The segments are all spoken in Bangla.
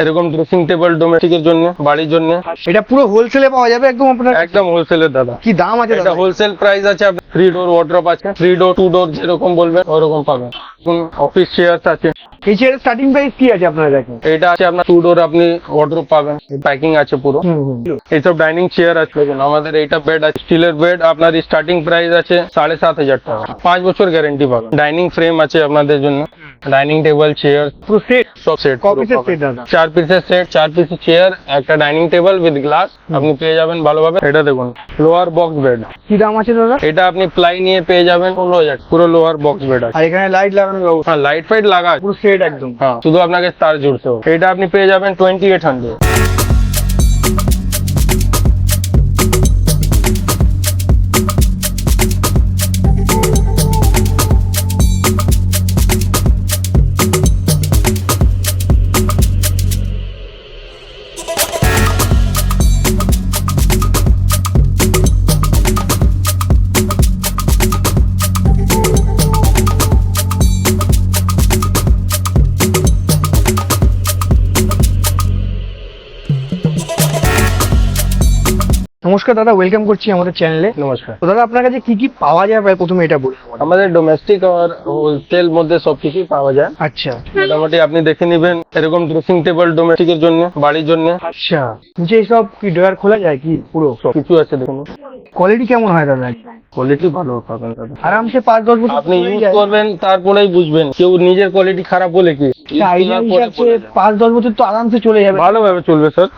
এরকম ড্রেসিং টেবিল ডোমেস্টিকের জন্য বাড়ির জন্য। এটা পুরো হোলসেলে পাওয়া যাবে একদম আপনার? একদম হোলসেলের দাদা। কি দাম আছে এটা হোলসেল প্রাইস আছে থ্রি ডোর ওয়ার্ড্রপ আছে। থ্রি ডোর টু ডোর যেরকম বলবেন ওরকম পাবেন। অফিস চেয়ার্স আছে। এই চেয়ারের স্টার্টিং প্রাইস কি আছে আপনারা দেখেন? এটা আছে আপনার টু ডোর আপনি ওয়ার্ড্রপ পাবেন। প্যাকিং আছে পুরো। এইসব ডাইনিং চেয়ার আছে। আমাদের এইটা বেড আছে। স্টিলের বেড আপনার স্টার্টিং প্রাইস আছে সাড়ে সাত হাজার টাকা। পাঁচ বছর গ্যারেন্টি পাবেন। ডাইনিং ফ্রেম আছে আপনাদের জন্য। ডাইনিং টেবিল চেয়ার পুরো সেট সব সেট চার পিসের সেট চার পিসের চেয়ার একটা ডাইনিং টেবিল উইথ গ্লাস আপনি পেয়ে যাবেন ভালোভাবে। এটা দেখুন লোয়ার বক্স বেড কি দাম আছে দাদা? এটা আপনি প্লাই নিয়ে পেয়ে যাবেন পনেরো হাজার। পুরো লোহার বক্স বেড আর এখানে লাইট লাগানোর ব্যবস্থা। হ্যাঁ লাইট ফাইট লাগা পুরো সেট একদম। হ্যাঁ শুধু আপনাকে তার জুড়তে হবে এটা আপনি পেয়ে যাবেন টোয়েন্টি এইট হান্ড্রেড নমস্কার দাদা ওয়েলকাম করছি আমাদের চ্যানেলে নমস্কার। তো দাদা আপনার কাছে কি কি পাওয়া যায়? ভাই প্রথমে এটা বলুন আমাদের। ডোমেস্টিক আর হোলসেল মধ্যে সব কিছুই পাওয়া যায়। আচ্ছা। মোটামুটি আপনি দেখে নেবেন এরকম ড্রেসিং টেবিল ডোমেস্টিকের জন্য বাড়ির জন্য। আচ্ছা। নিচে সব কি ডয়ার খোলা যায় কি পুরো? কিছু আছে দেখুন। কোয়ালিটি কেমন হয় দাদা? কোয়ালিটি ভালো পাবেন দাদা আরামসে পাঁচ দশ বছর আপনি ইউজ করবেন তারপরেই বুঝবেন। কেউ নিজের কোয়ালিটি খারাপ বলে কি? হিসাবে পাঁচ দশ বছর তো আরামসে চলে যাবে। ভালোভাবে চলবে স্যার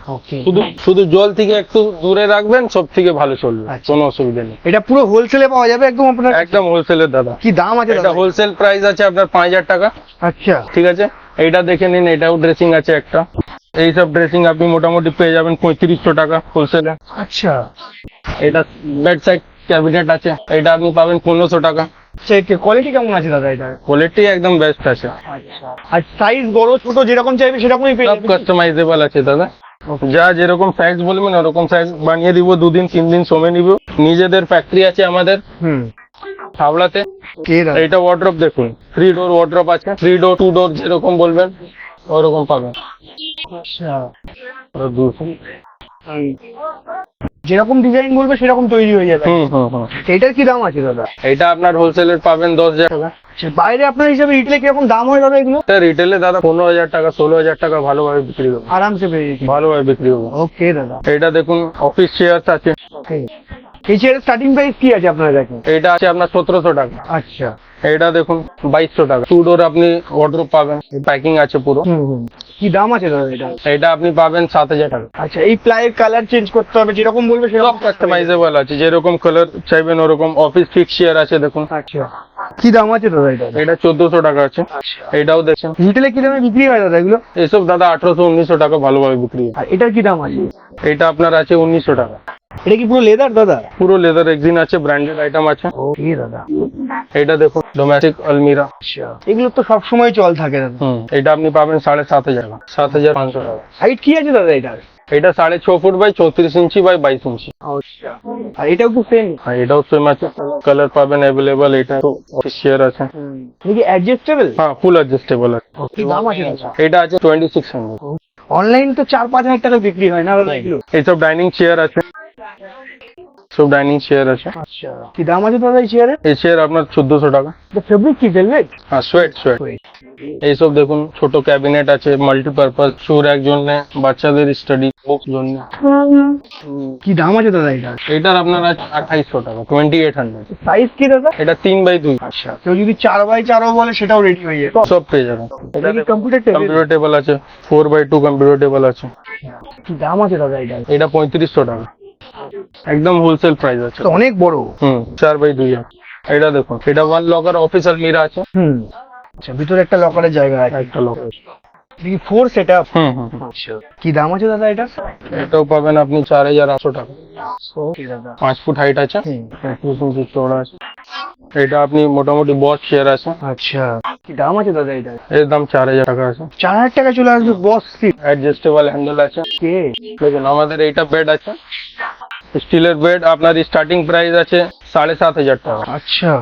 শুধু শুধু জল থেকে একটু দূরে রাখবেন সব থেকে ভালো চলবে। আচ্ছা। কোনো অসুবিধা নেই। এটা পুরো হোলসেলে পাওয়া যাবে একদম আপনার? একদম হোলসেলের দাদা। কি দাম আছে এটা দাদা? হোলসেল প্রাইস আছে আপনার পাঁচ হাজার টাকা। আচ্ছা। ঠিক আছে? এইটা দেখে নিন এটাও ড্রেসিং আছে একটা। এইসব ড্রেসিং আপনি মোটামুটি পেয়ে যাবেন পঁয়ত্রিশশো টাকা হোলসেলে আচ্ছা। এটা বেড সাইড ক্যাবিনেট আছে এটা আপনি পাবেন পনেরোশো টাকা। কোয়ালিটি কেমন আছে দাদা এটা কোয়ালিটি একদম বেস্ট আছে। আচ্ছা। আর সাইজ বড় ছোট যেরকম চাইবে সেরকমই পেয়ে সব কাস্টমাইজেবল আছে দাদা। যা যেরকম সাইজ বলবেন ওরকম সাইজ বানিয়ে দিব দুদিন তিন দিন সময় নিব। নিজেদের ফ্যাক্টরি আছে আমাদের। হুম। হাওড়াতে। এইটা ওয়ার্ড্রপ দেখুন। থ্রি ডোর ওয়ার্ড্রপ আছে। থ্রি ডোর টু ডোর যেরকম বলবেন। ওরকম পাবেন আচ্ছা। দুশো। যেরকম ডিজাইন বলবে সেরকম তৈরি হয়ে যাবে। এটার কি দাম আছে দাদা? এটা আপনার হোলসেলের পাবেন দশ হাজার। টাকা আচ্ছা, বাইরে আপনার হিসাবে রিটেলে কীরকম দাম হয় দাদা এগুলো? রিটেলে দাদা পনেরো হাজার টাকা ষোলো হাজার টাকা ভালোভাবে বিক্রি হবে। আরামসে পেয়ে ভালোভাবে বিক্রি হবে। ওকে দাদা। এটা দেখুন অফিস চেয়ার আছে. এই চেয়ারের স্টার্টিং প্রাইস কি আছে আপনারা দেখেন? এটা আছে আপনার সতেরোশো টাকা। আচ্ছা। এটা দেখুন বাইশশো টাকা। টু ডোর আপনি ওয়ার্ড্রোপ পাবেন প্যাকিং আছে পুরো। কি দাম আছে দাদা এটা? এটা আপনি পাবেন সাত হাজার টাকা। আচ্ছা এই প্লাইয়ের কালার চেঞ্জ করতে হবে যেরকম বলবে সেরকম কাস্টমাইজেবল আছে যেরকম কালার চাইবেন ওরকম। অফিস ফিক্স চেয়ার আছে দেখুন। আচ্ছা। কি দাম আছে দাদা এটা? এটা চোদ্দশো টাকা আছে। আচ্ছা। এটাও দেখছেন। রিটেলে কি দামে বিক্রি হয় দাদা এগুলো? এসব দাদা আঠারোশো উনিশশো টাকা ভালোভাবে বিক্রি হয়। আর এটার কি দাম আছে? এটা আপনার আছে উনিশশো টাকা। এটা কি পুরো লেদার দাদা? পুরো লেদার এক্সিন আছে ব্র্যান্ডেড আইটেম আছে। ওকে দাদা। এটা দেখুন ডোমেস্টিক আলমিরা আচ্ছা। এগুলো তো সব সময় চল থাকে দাদা। এটা আপনি পাবেন সাড়ে সাত হাজার টাকা। সাত হাজার পাঁচশো টাকা। হাইট কি আছে দাদা এটার? এটা সাড়ে ছ ফুট বাই চৌত্রিশ ইঞ্চি বাই বাইশ ইঞ্চি। আচ্ছা। আর এটাও তো সেম আর এটাও সেম আছে। কালার পাবেন অ্যাভেলেবল এটা শেয়ার আছে। কি অ্যাডজাস্টেবল হ্যাঁ ফুল অ্যাডজাস্টেবল আছে। দাম আছে এটা আছে টোয়েন্টি সিক্স হান্ড্রেড অনলাইন তো চার পাঁচ হাজার টাকা বিক্রি হয় না এগুলো? এইসব ডাইনিং চেয়ার আছে। সব ডাইনিং চেয়ার আছে। আচ্ছা। কি দাম আছে দাদা এই চেয়ারে এই চেয়ার আপনার চোদ্দশো টাকা। ফেব্রিক কি ভেলভেট হ্যাঁ সোয়েট সোয়েট এইসব দেখুন ছোট ক্যাবিনেট আছে মাল্টিপারপাস শুর এক জন্য বাচ্চাদের স্টাডি বুক জন্য। কি দাম আছে দাদা এটা এটার আপনার আছে আঠাইশশো টাকা টোয়েন্টি এইট হান্ড্রেড সাইজ কি দাদা? এটা তিন বাই দুই। আচ্ছা কেউ যদি চার বাই চারও বলে সেটাও রেডি হয়ে যাবে। সব পেয়ে যাবেন। এটা কি কম্পিউটার টেবিল কম্পিউটার টেবিল আছে four by two computer table আছে। কি দাম আছে দাদা এটা এটা পঁয়ত্রিশশো টাকা। একদম হোলসেল প্রাইস আছে। অনেক বড়। হুম চার বাই দুই এটা দেখুন এটা ওয়ান লকার অফিসার মিরা আছে। হুম। আচ্ছা ভিতরে একটা লকারের জায়গা আছে। একটা লকার দেখি ফোর সেট। আচ্ছা কি দাম আছে দাদা এটা এটাও পাবেন আপনি চার হাজার আটশো টাকা। পাঁচ ফুট হাইট আছে। হুম। ইঞ্চি চওড়া আছে। এটা আপনি মোটামুটি বস শেয়ার আছে। আচ্ছা। কি দাম আছে দাদা এটা এর দাম চার হাজার টাকা আছে। চার হাজার টাকা চলে আসবে বস সিট অ্যাডজাস্টেবল হ্যান্ডেল আছে। কে? দেখুন আমাদের এইটা বেড আছে। স্টিলের বেড আপনার স্টার্টিং প্রাইস আছে সাড়ে সাত হাজার টাকা। আচ্ছা।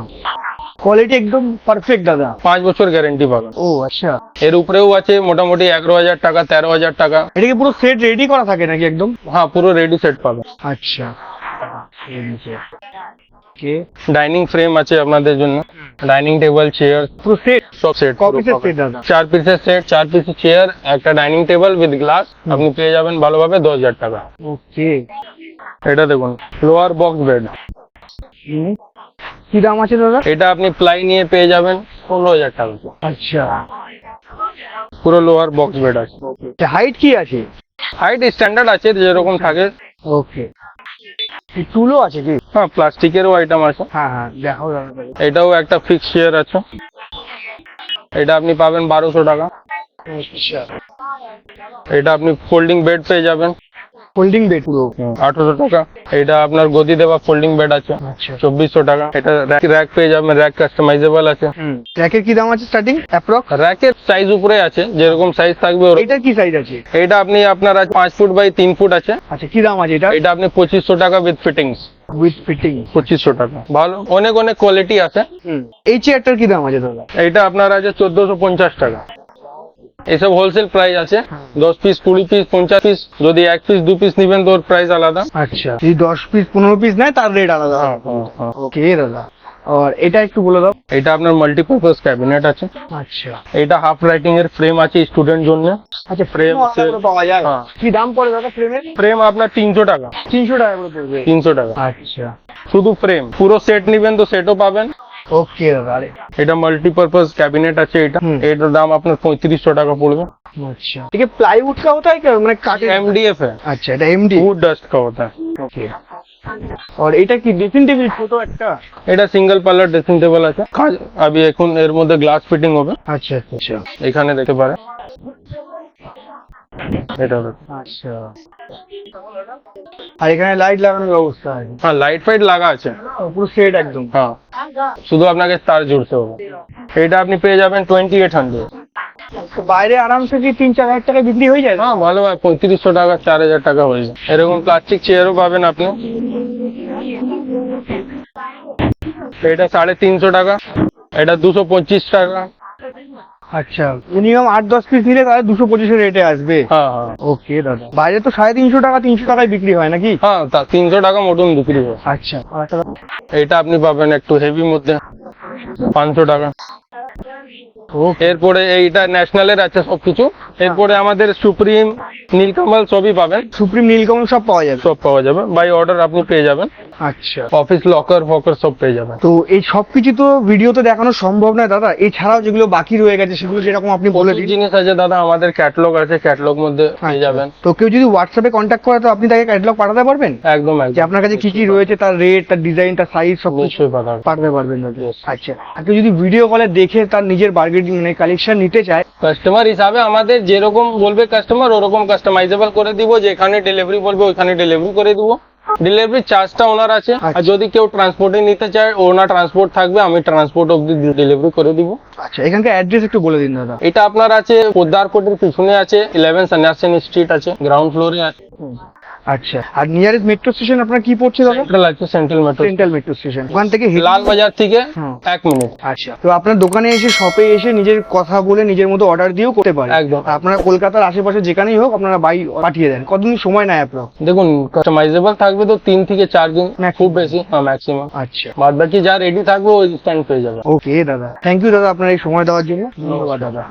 কোয়ালিটি একদম পারফেক্ট দাদা পাঁচ বছর গ্যারেন্টি পাবেন ও আচ্ছা এর উপরেও আছে মোটামুটি এগারো হাজার টাকা তেরো হাজার টাকা এটা কি পুরো সেট রেডি করা থাকে নাকি একদম হ্যাঁ পুরো রেডি সেট পাবেন আচ্ছা ওকে ডাইনিং ফ্রেম আছে আপনাদের জন্য ডাইনিং টেবিল চেয়ার পুরো সেট সব সেট ক পিসের সেট দাদা চার পিসের সেট চার পিসের চেয়ার একটা ডাইনিং টেবিল উইথ গ্লাস আপনি পেয়ে যাবেন ভালোভাবে দশ হাজার টাকা ওকে এটা দেখুন লোয়ার বক্স বেড কি দাম আছে দাদা? এটা আপনি প্লাই নিয়ে পেয়ে যাবেন পনেরো হাজার টাকা। আচ্ছা। পুরো লোয়ার বক্স বেড আছে। হাইট কি আছে? হাইট স্ট্যান্ডার্ড আছে যেরকম থাকে। ওকে টুলও আছে কি? হ্যাঁ প্লাস্টিকেরও আইটেম আছে। হ্যাঁ হ্যাঁ দেখাও দাদা। এটাও একটা ফিক্স চেয়ার আছে। এটা আপনি পাবেন বারোশো টাকা। আচ্ছা। এটা আপনি ফোল্ডিং বেড পেয়ে যাবেন। ফোল্ডিং বেড পুরো। আঠারোশো টাকা। এটা আপনার গদি দেওয়া ফোল্ডিং বেড আছে। আচ্ছা। চব্বিশশো টাকা। এটা র্যাক পেয়ে যাবেন র্যাক কাস্টমাইজেবল আছে। র্যাকের কি দাম আছে স্টার্টিং অ্যাপ্রক্স র্যাকের সাইজ উপরে আছে। যেরকম সাইজ থাকবে এটার কি সাইজ আছে? এটা আপনি আপনার পাঁচ ফুট বাই তিন ফুট আছে। আচ্ছা কি দাম আছে এটা এটা আপনি পঁচিশশো টাকা উইথ ফিটিংস উইথ ফিটিং পঁচিশশো টাকা। ভালো অনেক অনেক কোয়ালিটি আছে। হুম। এই চেয়ারটার কি দাম আছে দাদা এইটা আপনার আছে চোদ্দশো পঞ্চাশ টাকা। এসব হোলসেল প্রাইস আছে। দশ পিস কুড়ি পিস পঞ্চাশ পিস যদি এক পিস দু পিস নিবেন তো ওর প্রাইস আলাদা। আচ্ছা। যদি দশ পিস পনেরো পিস নেয় তার রেট আলাদা ওকে দাদা। আর এটা একটু বলে দাও। এটা আপনার মাল্টিপারপাস ক্যাবিনেট আছে। আচ্ছা। এটা হাফ রাইটিং এর ফ্রেম আছে স্টুডেন্ট জন্য। আচ্ছা ফ্রেম পাওয়া যায়? হ্যাঁ। কি দাম পড়ে দাদা ফ্রেমের ফ্রেম আপনার তিনশো টাকা। তিনশো টাকা করে পড়বে। তিনশো টাকা। আচ্ছা। শুধু ফ্রেম পুরো সেট নিবেন তো সেটও পাবেন। ওকে দাদা আরে এটা মাল্টিপারপাস ক্যাবিনেট আছে এটা হুম। এটার দাম আপনার পঁয়ত্রিশশো টাকা পড়বে अच्छा ठीक है प्लाईवुड का होता है क्या मैंने काटे एमडीएफ है अच्छा এটা এমডি वुड डस्ट का होता है ওকে আর এটা কি ড্রেসিং টেবিল ছোট একটা এটা সিঙ্গেল পার্লার ড্রেসিং টেবিল আছে কাজ আমি এখন এর মধ্যে গ্লাস ফিটিং হবে আচ্ছা আচ্ছা এখানে দেখতে পারে এটা। আচ্ছা। আর এখানে লাইট লাগানোর ব্যবস্থা আছে। হ্যাঁ লাইট ফাইট লাগা আছে। পুরো সেট একদম। হ্যাঁ। শুধু আপনাকে তার জুড়তে হবে। এটা আপনি পেয়ে যাবেন টোয়েন্টি এইট হান্ড্রেড বাইরে আরামসে কি তিন চার হাজার টাকা বিক্রি হয়ে যায়? হ্যাঁ ভালো হয়। পঁয়ত্রিশশো টাকা চার হাজার টাকা হয়ে যায়। এরকম প্লাস্টিক চেয়ারও পাবেন আপনি। এটা সাড়ে তিনশো টাকা। এটা দুশো পঁচিশ টাকা। আচ্ছা। মিনিমাম আট দশ পিস নিলে তাহলে দুশো পঁচিশের রেটে আসবে। হ্যাঁ হ্যাঁ। ওকে দাদা। বাইরে তো সাড়ে তিনশো টাকা তিনশো টাকায় বিক্রি হয় নাকি? হ্যাঁ তা তিনশো টাকা মতন বিক্রি হয়। আচ্ছা। এটা আপনি পাবেন একটু হেভি মধ্যে। পাঁচশো টাকা। ওকে এরপরে এইটা ন্যাশনালের আছে সবকিছু। এরপরে আমাদের সুপ্রিম নীলকমল সবই পাবেন। সুপ্রিম নীলকমল সব পাওয়া যাবে? সব পাওয়া যাবে। বাই অর্ডার আপনি পেয়ে যাবেন। আচ্ছা। অফিস লকার ফকার সব পেয়ে যাবেন। তো এই সব কিছু তো ভিডিওতে দেখানো সম্ভব নয় দাদা। এছাড়াও যেগুলো বাকি রয়ে গেছে সেগুলো যেরকম আপনি বলে দিন জিনিস আছে দাদা আমাদের ক্যাটলগ আছে ক্যাটলগ মধ্যে পেয়ে যাবেন। তো কেউ যদি হোয়াটসঅ্যাপে কন্ট্যাক্ট করে তো আপনি তাকে ক্যাটালগ পাঠাতে পারবেন? একদম যে আপনার কাছে কি কি রয়েছে তার রেট তার ডিজাইন তার সাইজ সব কিছু পাঠাতে পারবেন আচ্ছা। আর কেউ যদি ভিডিও কলে দেখে তার নিজের মানে কালেকশন নিতে চায়। কাস্টমার হিসাবে আমাদের যেরকম বলবে কাস্টমার ওরকম কাস্টমাইজেবল করে দিব। যেখানে ডেলিভারি বলবে ওইখানে ডেলিভারি করে দিব। ডেলিভারি চার্জটা ওনার আছে। আর আচ্ছা। যদি কেউ ট্রান্সপোর্টে নিতে চায় ওনার ট্রান্সপোর্ট থাকবে আমি ট্রান্সপোর্ট অব্দি ডেলিভারি করে দিব। আচ্ছা এখানকার অ্যাড্রেস একটু বলে দিন দাদা। এটা আপনার আছে পোদ্দার পিছনে আছে ইলেভেন সন্ন্যাসিনী স্ট্রিট আছে গ্রাউন্ড ফ্লোরে আছে। আচ্ছা। আর নিয়ারেস্ট মেট্রো স্টেশন আপনার কি পড়ছে দাদা? সেন্ট্রাল আছে central metro central metro station ওখান থেকে হেঁটে- লাল বাজার থেকে এক মিনিট আচ্ছা। তো আপনার দোকানে এসে শপে এসে নিজের কথা বলে নিজের মতো অর্ডার দিয়েও করতে পারেন একদম। আপনারা কলকাতার আশেপাশে যেখানেই হোক আপনারা বাই পাঠিয়ে দেন। কতদিন সময় নেয় আপনার? দেখুন কাস্টমাইজেবল থাকবে তো তিন থেকে চার দিন. খুব বেশি ম্যাক্সিমাম আচ্ছা। বাদ বাকি যা রেডি থাকবে ওই স্ট্যান্ড পেয়ে যাবে ওকে দাদা। থ্যাংক ইউ দাদা আপনার এই সময় দেওয়ার জন্য। ধন্যবাদ দাদা।